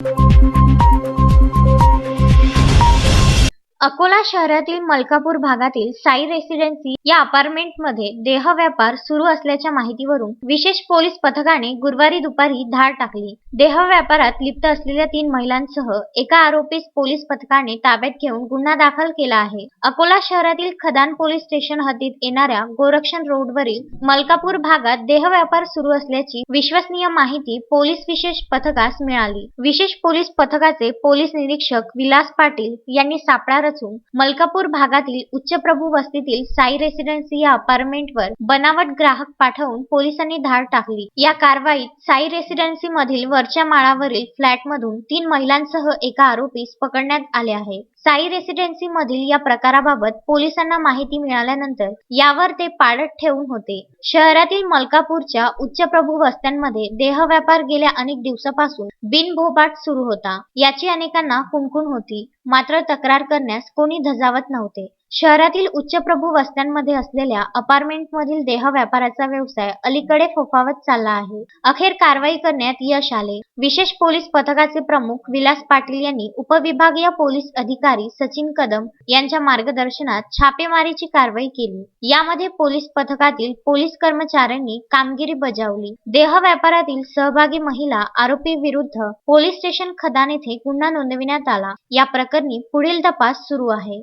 Thank you. Akola शहरातील मलकापूर भागातील Sai residency या अपार्टमेंटमध्ये देह व्यापार सुरू असल्याच्या माहितीवरून विशेष पोलीस पथकाने गुरुवारी दुपारी धाड टाकली. देह व्यापारात लिप्त असलेल्या तीन महिलांसह एका आरोपीस पोलीस पथकाने ताब्यात घेऊन गुन्हा दाखल केला आहे. अकोला शहरातील खदान पोलीस स्टेशन हद्दीत येणाऱ्या गोरक्षण रोडवरील मलकापूर भागात देह व्यापार सुरू असल्याची विश्वसनीय माहिती पोलीस विशेष पथकास मिळाली. विशेष पोलीस पथकाचे पोलीस निरीक्षक विलास पाटील यांनी सापळा रचून मलकापूर भागातील उच्चप्रभू वस्तीतील साई रेसिडेन्सी या अपार्टमेंटवर बनावट ग्राहक पाठवून पोलिसांनी धाड टाकली. या कारवाईत साई रेसिडेन्सी मधील वरच्या माळावरील फ्लॅटमधून तीन महिलांसह एका आरोपीस पकडण्यात आले आहे. साई रेसिडेन्सी मधील या प्रकाराबाबत पोलिसांना माहिती मिळाल्यानंतर यावर ते पाडत ठेवून होते. शहरातील मलकापूरच्या उच्चप्रभू वस्त्यांमध्ये देह व्यापार गेल्या अनेक दिवसापासून बिनभोबाट सुरू होता. याची अनेकांना कुणकुण होती. मात्र तक्रार करण्यास कोणी धजावत नव्हते. शहरातील उच्चप्रभू वस्त्यांमध्ये असलेल्या अपार्टमेंटमधील देह व्यापाराचा व्यवसाय अलीकडे फोफावत चालला आहे. अखेर कारवाई करण्यात यश आले. विशेष पोलीस पथकाचे प्रमुख विलास पाटील यांनी उपविभागीय पोलीस अधिकारी सचिन कदम यांच्या मार्गदर्शनात छापेमारीची कारवाई केली. यामध्ये पोलीस पथकातील पोलीस कर्मचाऱ्यांनी कामगिरी बजावली. देह व्यापारातील सहभागी महिला आरोपी विरुद्ध पोलीस स्टेशन खदान येथे गुन्हा नोंदविण्यात आला. या प्रकरणी पुढील तपास सुरू आहे.